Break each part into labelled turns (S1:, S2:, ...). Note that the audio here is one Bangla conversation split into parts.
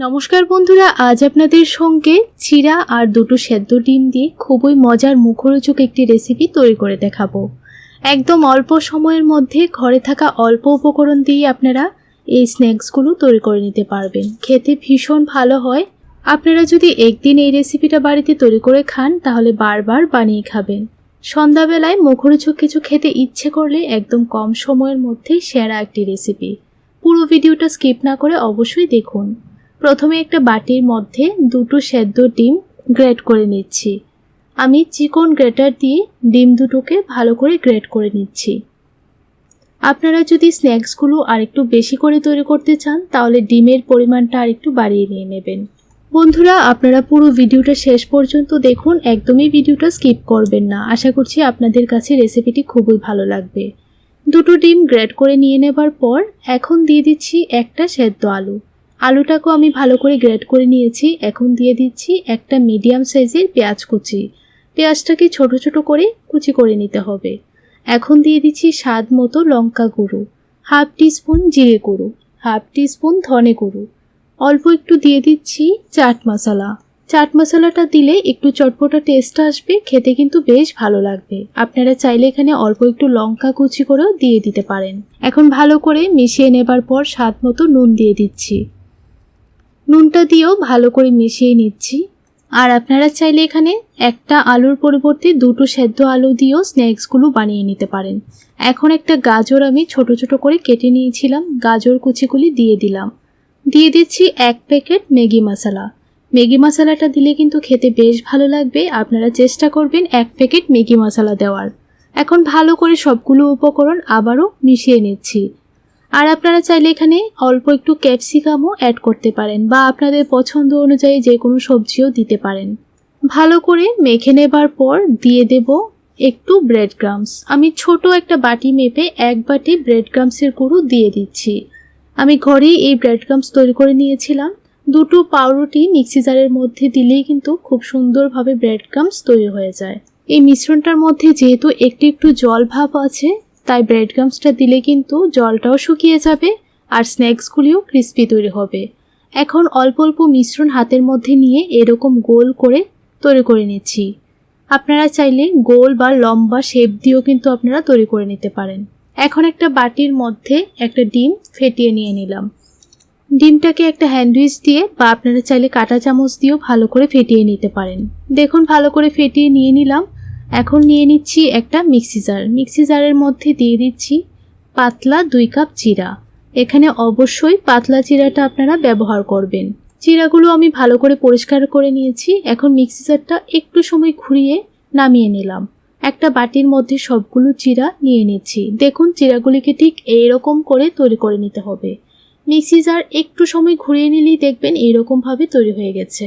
S1: নমস্কার বন্ধুরা, আজ আপনাদের সঙ্গে চিরা আর দুটো সেদ্ধ ডিম দিয়ে খুবই মজার মুখরোচক একটি রেসিপি তৈরি করে দেখাবো। একদম অল্প সময়ের মধ্যে ঘরে থাকা অল্প উপকরণ দিয়ে আপনারা এই স্ন্যাক্সগুলো তৈরি করে নিতে পারবেন। খেতে ভীষণ ভালো হয়। আপনারা যদি একদিন এই রেসিপিটা বাড়িতে তৈরি করে খান, তাহলে বারবার বানিয়ে খাবেন। সন্ধ্যাবেলায় মুখরোচক কিছু খেতে ইচ্ছে করলে একদম কম সময়ের মধ্যেই সেরা একটি রেসিপি পুরো ভিডিওটা স্কিপ না করে অবশ্যই দেখুন। প্রথমে একটা বাটির মধ্যে দুটো সেদ্ধ ডিম গ্রেট করে নিচ্ছি। আমি চিকন গ্রেটার দিয়ে ডিম দুটোকে ভালো করে গ্রেট করে নিচ্ছি। আপনারা যদি স্ন্যাক্সগুলো আরেকটু বেশি করে তৈরি করতে চান, তাহলে ডিমের পরিমাণটা আরেকটু বাড়িয়ে নিয়ে নেবেন। বন্ধুরা, আপনারা পুরো ভিডিওটা শেষ পর্যন্ত দেখুন, একদমই ভিডিওটা স্কিপ করবেন না। আশা করছি আপনাদের কাছে রেসিপিটি খুবই ভালো লাগবে। দুটো ডিম গ্রেট করে নিয়ে নেবার পর এখন দিয়ে দিচ্ছি একটা সেদ্ধ আলু। আলুটাকেও আমি ভালো করে গ্রেট করে নিয়েছি। এখন দিয়ে দিচ্ছি একটা মিডিয়াম সাইজের পেঁয়াজ কুচি। পেঁয়াজটাকে ছোট ছোট করে কুচি করে নিতে হবে। এখন দিয়ে দিচ্ছি স্বাদ মতো লঙ্কা গুঁড়ো। হাফ টিস্পুন জিরে গুঁড়ো। হাফ টিস্পুন ধনে গুঁড়ো। অল্প একটু দিয়ে দিচ্ছি চাট মশলা। চাট মশলাটা দিলে একটু চটপটা টেস্ট আসবে, খেতে কিন্তু বেশ ভালো লাগবে। আপনারা চাইলে এখানে অল্প একটু লঙ্কা কুচি করেও দিয়ে দিতে পারেন। এখন ভালো করে মিশিয়ে নেবার পর স্বাদ মতো নুন দিয়ে দিচ্ছি। নুনটা দিয়েও ভালো করে মিশিয়ে নিচ্ছি। আর আপনারা চাইলে এখানে একটা আলুর পরিবর্তে দুটো সেদ্ধ আলু দিয়েও স্ন্যাক্সগুলো বানিয়ে নিতে পারেন। এখন একটা গাজর আমি ছোট ছোট করে কেটে নিয়েছিলাম, গাজর কুচিগুলি দিয়ে দিলাম। দিয়ে দিচ্ছি এক প্যাকেট ম্যাগি মশলা। ম্যাগি মশলাটা দিলে কিন্তু খেতে বেশ ভালো লাগবে, আপনারা চেষ্টা করবেন এক প্যাকেট ম্যাগি মশলা দেওয়ার। এখন ভালো করে সবগুলো উপকরণ আবারও মিশিয়ে নিচ্ছি। আর আপনারা চাইলে এখানে অল্প একটু ক্যাপসিকামও অ্যাড করতে পারেন বা আপনাদের পছন্দ অনুযায়ী যে কোনো সবজিও দিতে পারেন। ভালো করে মেখে নেবার পর দিয়ে দেব একটু ব্রেড ক্রামস আমি ছোট একটা বাটি মেপে এক বাটি ব্রেড ক্রামসের গুঁড়ো দিয়ে দিচ্ছি। আমি ঘরেই এই ব্রেড ক্রামস তৈরি করে নিয়েছিলাম। দুটো পাউরুটি মিক্সি জারের মধ্যে দিলেই কিন্তু খুব সুন্দরভাবে ব্রেড ক্রামস তৈরি হয়ে যায়। এই মিশ্রণটার মধ্যে যেহেতু একটু একটু জল ভাব আছে তাই ব্রেড ক্রামসটা দিলে কিন্তু জলটাও শুকিয়ে যাবে আর স্ন্যাক্সগুলিও ক্রিস্পি তৈরি হবে। এখন অল্প অল্প মিশ্রণ হাতের মধ্যে নিয়ে এরকম গোল করে তৈরি করে নিচ্ছি। আপনারা চাইলে গোল বা লম্বা শেপ দিয়েও কিন্তু আপনারা তৈরি করে নিতে পারেন। এখন একটা বাটির মধ্যে একটা ডিম ফেটিয়ে নিয়ে নিলাম। ডিমটাকে একটা হ্যান্ডউইচ দিয়ে বা আপনারা চাইলে কাঁটা চামচ দিয়েও ভালো করে ফেটিয়ে নিতে পারেন। দেখুন, ভালো করে ফেটিয়ে নিয়ে নিলাম। এখন নিয়ে নিচ্ছি একটা মিক্সি জার। মিক্সি জারের মধ্যে দিয়ে দিচ্ছি পাতলা দুই কাপ চিরা। এখানে অবশ্যই পাতলা চিরাটা আপনারা ব্যবহার করবেন। চিরাগুলো আমি ভালো করে পরিষ্কার করে নিয়েছি। এখন মিক্সি জারটা একটু সময় ঘুরিয়ে নামিয়ে নিলাম। একটা বাটির মধ্যে সবগুলো চিরা নিয়ে নিচ্ছি। দেখুন চিরাগুলিকে ঠিক এইরকম করে তৈরি করে নিতে হবে। মিক্সি জার একটু সময় ঘুরিয়ে নিলেই দেখবেন এইরকমভাবে তৈরি হয়ে গেছে।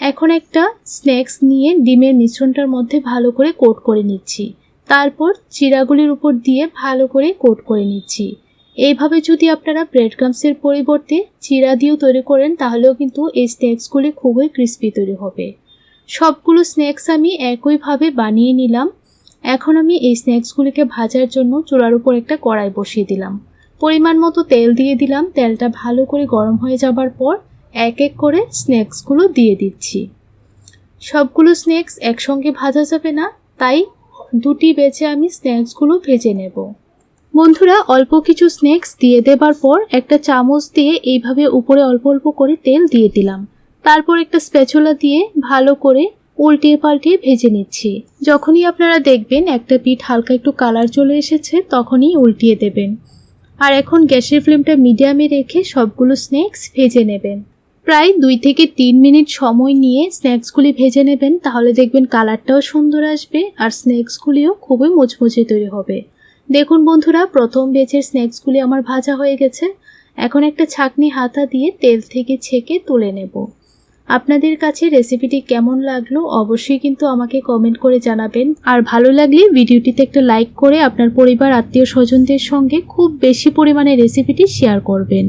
S1: এখন একটা স্ন্যাক্স নিয়ে ডিমের মিশ্রণটার মধ্যে ভালো করে কোট করে নিচ্ছি। তারপর চিরাগুলির উপর দিয়ে ভালো করে কোট করে নিচ্ছি। এইভাবে যদি আপনারা ব্রেড ক্রামসের পরিবর্তে চিরা দিয়েও তৈরি করেন, তাহলেও কিন্তু এই স্ন্যাক্সগুলি খুবই ক্রিস্পি তৈরি হবে। সবগুলো স্ন্যাক্স আমি একইভাবে বানিয়ে নিলাম। এখন আমি এই স্ন্যাক্সগুলিকে ভাজার জন্য চুলার উপর একটা কড়াই বসিয়ে দিলাম। পরিমাণ মতো তেল দিয়ে দিলাম। তেলটা ভালো করে গরম হয়ে যাবার পর এক এক করে স্ন্যাক্সগুলো দিয়ে দিচ্ছি। সবগুলো স্ন্যাক্স একসঙ্গে ভাজা যাবে না, তাই দুটি বেছে আমি স্ন্যাক্সগুলো ভেজে নেব। বন্ধুরা, অল্প কিছু স্ন্যাক্স দিয়ে দেবার পর একটা চামচ দিয়ে এইভাবে উপরে অল্প অল্প করে তেল দিয়ে দিলাম। তারপর একটা স্প্যাচুলা দিয়ে ভালো করে উল্টিয়ে পাল্টিয়ে ভেজে নিচ্ছি। যখনই আপনারা দেখবেন একটা পিঠ হালকা একটু কালার চলে এসেছে, তখনই উল্টিয়ে দেবেন। আর এখন গ্যাসের ফ্লেমটা মিডিয়ামে রেখে সবগুলো স্ন্যাক্স ভেজে নেবেন। প্রায় দুই থেকে তিন মিনিট সময় নিয়ে স্ন্যাক্সগুলি ভেজে নেবেন, তাহলে দেখবেন কালারটাও সুন্দর আসবে আর স্ন্যাক্সগুলিও খুবই মুচমুচে তৈরি হবে। দেখুন বন্ধুরা, প্রথম বেচের স্ন্যাক্সগুলি আমার ভাজা হয়ে গেছে। এখন একটা ছাকনি হাতা দিয়ে তেল থেকে ছেঁকে তুলে নেব। আপনাদের কাছে রেসিপিটি কেমন লাগল অবশ্যই কিন্তু আমাকে কমেন্ট করে জানাবেন। আর ভালো লাগলে ভিডিওটিতে একটা লাইক করে আপনার পরিবার আত্মীয় স্বজনদের সঙ্গে খুব বেশি পরিমাণে রেসিপিটি শেয়ার করবেন।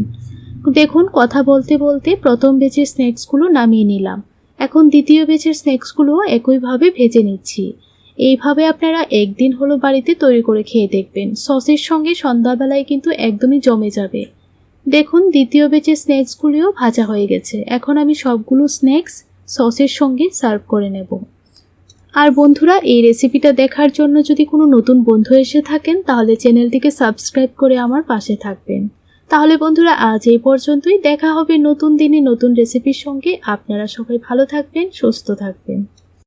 S1: দেখুন, কথা বলতে বলতে প্রথম বেচের স্ন্যাক্সগুলো নামিয়ে নিলাম। এখন দ্বিতীয় বেচের স্ন্যাক্সগুলো একইভাবে ভেজে নিচ্ছি। এইভাবে আপনারা একদিন হলো বাড়িতে তৈরি করে খেয়ে দেখবেন। সসের সঙ্গে সন্ধ্যাবেলায় কিন্তু একদমই জমে যাবে। দেখুন, দ্বিতীয় বেচের স্ন্যাক্সগুলিও ভাজা হয়ে গেছে। এখন আমি সবগুলো স্ন্যাক্স সসের সঙ্গে সার্ভ করে নেব। আর বন্ধুরা, এই রেসিপিটা দেখার জন্য যদি কোনো নতুন বন্ধু এসে থাকেন, তাহলে চ্যানেলটিকে সাবস্ক্রাইব করে আমার পাশে থাকবেন। তাহলে বন্ধুরা, আজ এই পর্যন্তই। দেখা হবে নতুন দিনে নতুন রেসিপির সঙ্গে। আপনারা সবাই ভালো থাকবেন, সুস্থ থাকবেন।